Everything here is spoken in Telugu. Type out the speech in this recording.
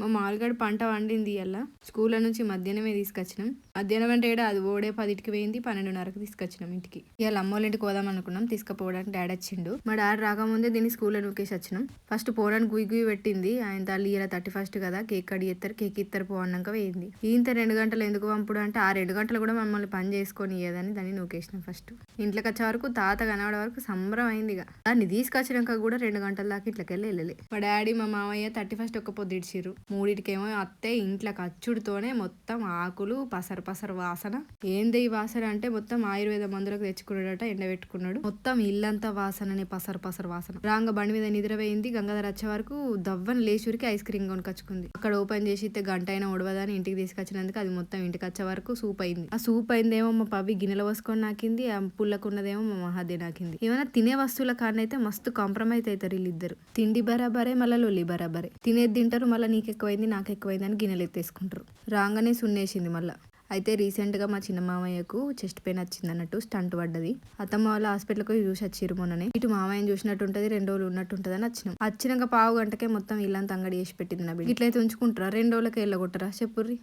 మా మామూలుగాడు పంట వండింది ఇలా స్కూల్ నుంచి మధ్యాహ్నమే తీసుకొచ్చినాం. మధ్యాహ్నం అంటే ఏడా? అది ఓడే పదిటికి పోయింది పన్నెండున్నరకు తీసుకొచ్చినాం ఇంటికి. ఇవాళ అమ్మోళ్ళ ఇంటికి పోదాం అనుకున్నాం తీసుకుపోవడానికి డాడీ వచ్చిండు. మా డాడీ రాకముందే దీన్ని స్కూల్లో నూకేసి వచ్చినాం. ఫస్ట్ పోవడానికి గుయ్యి గుయ్యి పెట్టింది ఆయన తల్లి ఇలా థర్టీ ఫస్ట్ కదా కేక్ కడి ఎత్తారు కేక్ ఇస్తారు పో అన్నాక వేయింది ఇంత రెండు గంటలు ఎందుకు పంపుడు అంటే ఆ రెండు గంటలు కూడా మమ్మల్ని పని చేసుకొని ఇయ్యదని దాన్ని నూకేసినాం ఫస్ట్. ఇంట్లోకి వచ్చే వరకు తాత కనబడే వరకు సంబరం అయింది ఇక దాన్ని తీసుకొచ్చినాక కూడా రెండు గంటల దాకా ఇంట్లోకి వెళ్ళి వెళ్ళలే. మా డాడీ మా మామయ్య థర్టీ ఫస్ట్ ఒక్క పొద్దు ఇడిచిర్రు. మూడింటికేమో అత్తే ఇంట్లోకి అచ్చుడితోనే మొత్తం ఆకులు పసరు పసరు వాసన. ఏంది ఈ వాసన అంటే మొత్తం ఆయుర్వేద మందులకు తెచ్చుకున్నాడట ఎండబెట్టుకున్నాడు. మొత్తం ఇల్లంతా వాసనని పసరు పసరు వాసన. రాంగ బండి మీద నిద్రపోయింది గంగాధర వచ్చే వరకు దవ్వని లేచురికి ఐస్ క్రీమ్ కొనుకొచ్చుకుంది. అక్కడ ఓపెన్ చేసి ఇస్తే గంట అయినా ఉడవదని ఇంటికి తీసుకొచ్చినందుకు అది మొత్తం ఇంటికి వచ్చే వరకు సూప్ అయింది. ఆ సూప్ అయిందేమో మా పవి గిన్నెలో పోసుకొని నాకింది ఆ పుల్లకున్నదేమో మా మహాదే నాకింది. ఏమైనా తినే వస్తువుల కారణైతే మస్తు కాంప్రమైజ్ అవుతారు వీళ్ళిద్దరు. తిండి బరాబరే మళ్ళీ లొల్లి బరాబరే. తినేది తింటారు మళ్ళీ నీకు ఎక్కువైంది నాకు ఎక్కువైంది అని గిన్నెలు ఎత్తేసుకుంటారు. రాగానే సున్నేసింది మళ్ళీ. అయితే రీసెంట్గా మా చిన్న మామయ్యకు చెస్ట్ పెయిన్ వచ్చింది అన్నట్టు స్టంట్ పడ్డది. అత్తమ్మ వాళ్ళ హాస్పిటల్కి చూసి వచ్చిరు మొన్ననే. ఇటు మామయ్యని చూసినట్టు ఉంటుంది రెండు రోజులు ఉన్నట్టు ఉంటుంది అని వచ్చినాం. వచ్చినాక పావు గంటకే మొత్తం ఇల్లంతా అంగడి చేసి పెట్టింది నా బిడ్డ. ఇట్లయితే ఉంచుకుంటారా? రెండు రోజులకి వెళ్ళగొట్టరా చెప్పుర్రి.